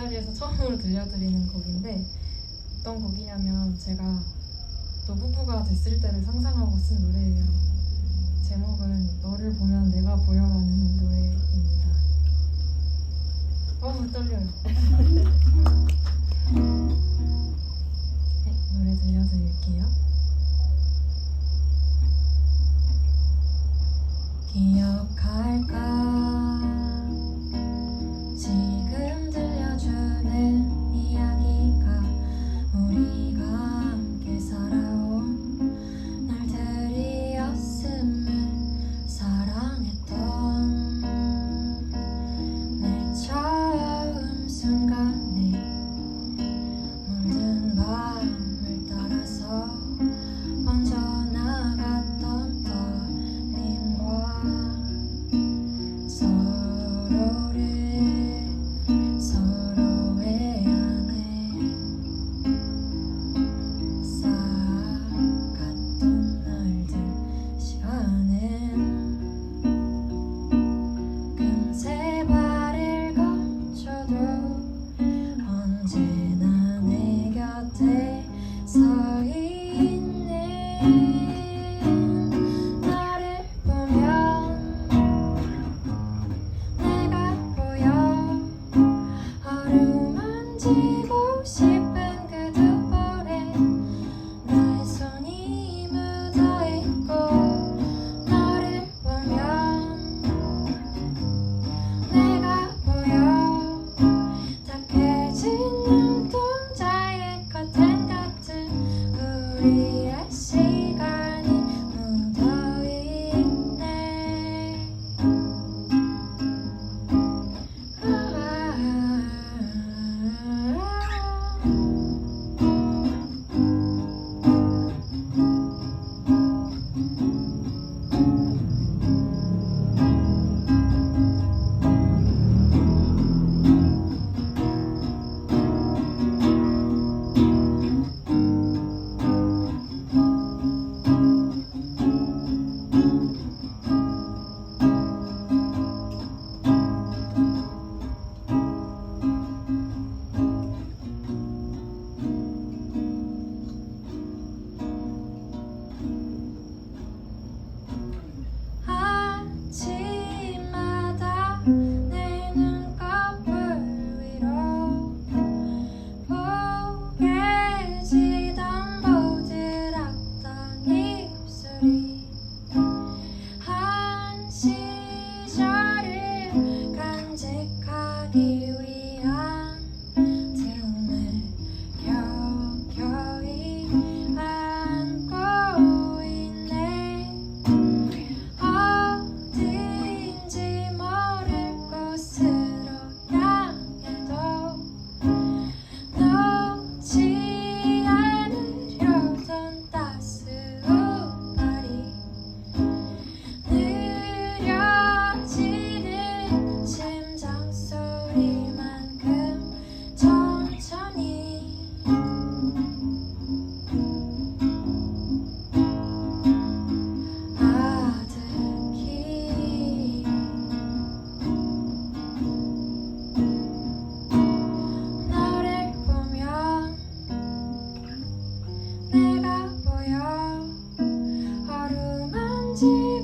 굿자리에서 처음으로 들려드리는 곡인데 어떤 곡이냐면 제가 노부부가 됐을 때를 상상하고 쓴 노래예요. 제목은 너를 보면 내가 보여라는 노래입니다. 어 떨려요. 네, 노래 들려드릴게요. 기억할까? 시간이 dear.